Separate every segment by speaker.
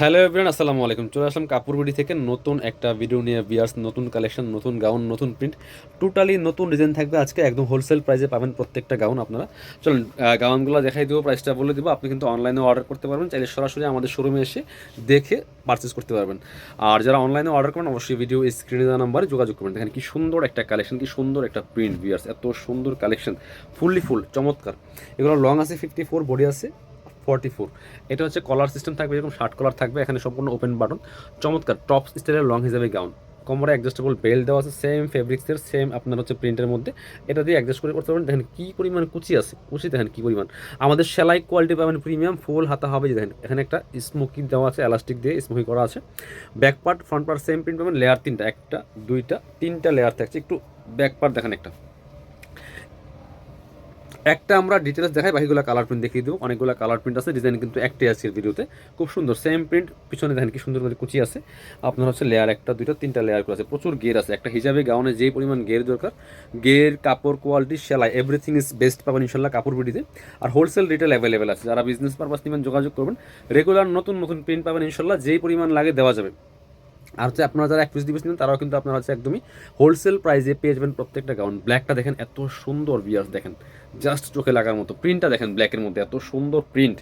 Speaker 1: Hello everyone আসসালামু আলাইকুম। চলে আসলাম কাপড় বিডি থেকে নতুন একটা ভিডিও নিয়ে বিয়ার্স নতুন কালেকশন নতুন গাউন নতুন প্রিন্ট টোটালি নতুন ডিজাইন থাকবে আজকে একদম হোলসেল প্রাইসে পাবেন প্রত্যেকটা গাউন আপনারা। আহ, গাউনগুলো দেখাই দেবো প্রাইসটা বলে দেবো। আপনি কিন্তু অনলাইনে অর্ডার করতে পারবেন। চাইলে সরাসরি আমাদের শোরুমে এসে দেখে পারচেস করতে পারবেন। আর যারা অনলাইনে অর্ডার করবেন অবশ্যই ভিডিও স্ক্রিনে দেওয়া নাম্বারে যোগাযোগ করবেন। দেখেন কি সুন্দর একটা কালেকশন কি সুন্দর একটা প্রিন্ট বিয়ার্স এত সুন্দর কালেকশন ফুললি ফুল চমৎকার। এগুলো লং আছে ফিফটি ফোর বডি আছে। Forty four. এটা হচ্ছে কলার সিস্টেম থাকবে, এরকম শার্ট কলার থাকবে, এখানে সম্পূর্ণ ওপেন বাটন চমৎকার টপ স্টাইলের লং হিসাবে গাউন কোমরে অ্যাডজাস্টেবল বেল্ট দেওয়া আছে সেম ফেব্রিক্সের সেম আপনার হচ্ছে প্রিন্টের মধ্যে। এটা দিয়ে অ্যাডজাস্ট করে করতে পারেন। দেখেন কী পরিমাণ কুচি আছে, কুচি দেখেন কী পরিমাণ। আমাদের সেলাই কোয়ালিটি পাবেন প্রিমিয়াম ফুল হাতা হবে যে দেখেন। এখানে একটা স্মোকি দেওয়া আছে এলাস্টিক দিয়ে স্মোকি করা আছে। Back part front part same print পাবেন। লেয়ার তিনটা, একটা, দুইটা, তিনটা লেয়ার থাকছে। একটু ব্যাক পার্ট দেখেন একটা। একটা আমরা ডিটেলস দেখাই, বাকিগুলো কালার প্রিন্ট দেখিয়ে দেবো। অনেকগুলো কালার প্রিন্ট আছে ডিজাইন কিন্তু একটাই আছে ভিডিওতে খুব সুন্দর সেম প্রিন্ট পিছনে দেখেন কি সুন্দর করে কুচি আছে। আপনার হচ্ছে লেয়ার একটা, দুইটা, তিনটা লেয়ার করে আছে। প্রচুর গের আছে। একটা হিসাবে গাউনে যেই পরিমাণ গের দরকার গের কাপড় কোয়ালিটি সেলাই এভরিথিং ইজ বেস্ট পাবেন ইনশাল্লাহ কাপড় বিডিতে। আর হোলসেল রিটেল অ্যাভেলেবেল আছে। যারা বিজনেস পারপাস নেবেন, যোগাযোগ করবেন। রেগুলার নতুন নতুন প্রিন্ট পাবেন ইনশাল্লাহ, যেই পরিমাণ লাগে দেওয়া যাবে। আর হচ্ছে আপনারা যারা এক পিস নেন তারাও কিন্তু আপনারা হচ্ছে একদমই হোলসেল প্রাইসে পেয়ে যাবেন প্রত্যেকটা গাউন ব্ল্যাকটা দেখেন, এত সুন্দর বিয়ার্স দেখেন। জাস্ট চোখে লাগার মতো। প্রিন্টটা দেখেন ব্ল্যাকের মধ্যে, এত সুন্দর প্রিন্ট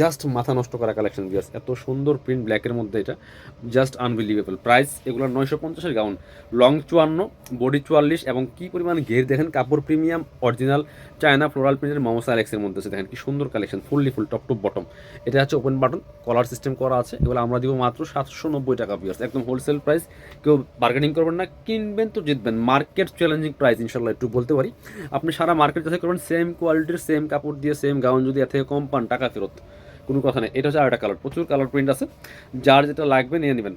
Speaker 1: জাস্ট মাথা নষ্ট করা কালেকশন বিয়ার্স এত সুন্দর প্রিন্ট ব্ল্যাকের মধ্যে এটা। জাস্ট আনবিলিভেবল প্রাইস এগুলো নয়শো পঞ্চাশের গাউন লং চুয়ান্ন বডি চুয়াল্লিশ এবং কি পরিমাণ ঘের দেখেন, কাপড় প্রিমিয়াম অরিজিনাল চায়না ফ্লোরাল প্রিন্টের মোমোসা অ্যালেক্সের মধ্যে আছে। দেখেন কি সুন্দর collection fully full top to bottom এটা হচ্ছে ওপেন বাটন কলার সিস্টেম করা আছে। এগুলো আমরা দিব মাত্র সাতশো নব্বই টাকা বিয়ার্স একদম হোলসেল প্রাইস কেউ বার্গেনিং করবেন না, কিনবেন তো জিতবেন। মার্কেট চ্যালেঞ্জিং প্রাইস ইনশাল্লাহ একটু বলতে পারি। আপনি সারা মার্কেট যাতে করবেন সেম কোয়ালিটির সেম কাপড় দিয়ে সেম গাউন যদি এর থেকে কম পান, টাকা ফেরত। কোনো কথা নেই। এটা হচ্ছে আর একটা কালার প্রচুর কালার প্রিন্ট আছে। যার যেটা লাগবে নিয়ে নেবেন।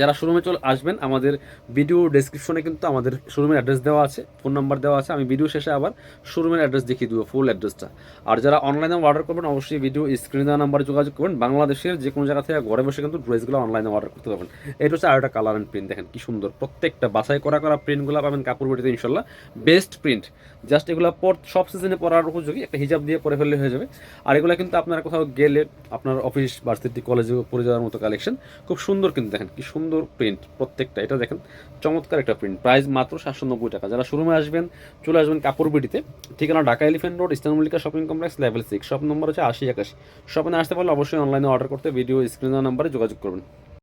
Speaker 1: যারা শোরুমে চলে আসবেন, আমাদের ভিডিও ডেসক্রিপশনে কিন্তু আমাদের শোরুমের অ্যাড্রেস দেওয়া আছে ফোন নাম্বার দেওয়া আছে। আমি ভিডিও শেষে আবার শোরুমের অ্যাড্রেস দেখিয়ে দেবো ফুল অ্যাড্রেসটা আর যারা অনলাইনে অর্ডার করবেন, অবশ্যই ভিডিও স্ক্রিনে দেওয়া নাম্বারে যোগাযোগ করবেন। বাংলাদেশের যে কোনো জায়গা থেকে ঘরে বসে কিন্তু ড্রেসগুলো অনলাইনে অর্ডার করতে পারবেন। এটা হচ্ছে আরেকটা কালার অ্যান্ড প্রিন্ট দেখেন কি সুন্দর। প্রত্যেকটা বাছাই করা করা প্রিন্টগুলো পাবেন কাপড় বটিতে ইনশাল্লাহ বেস্ট প্রিন্ট জাস্ট এগুলো পর সব সিজনে পরার উপযোগী, একটা হিজাব দিয়ে পরে ফেললে হয়ে যাবে। আর এগুলো কিন্তু আপনারা কোথাও গেলে আপনার অফিস ভার্সিটি কলেজে পরে যাওয়ার মতো কালেকশন খুব সুন্দর কিন্তু, দেখেন কি সুন্দর প্রিন্ট প্রত্যেকটা। এটা দেখেন, চমৎকার একটা প্রিন্ট প্রাইস মাত্র সাতশো নব্বই টাকা। যারা শোরুমে আসবেন, চলে আসবেন কাপড় বিডিতে ঠিকানা Dhaka elephant road eastern Mallika shopping complex level six shop number হচ্ছে আশি একাশি। শপে আসতে পারলে অবশ্যই অনলাইনে অর্ডার করতে ভিডিও স্ক্রিন নাম্বারে যোগাযোগ করবেন।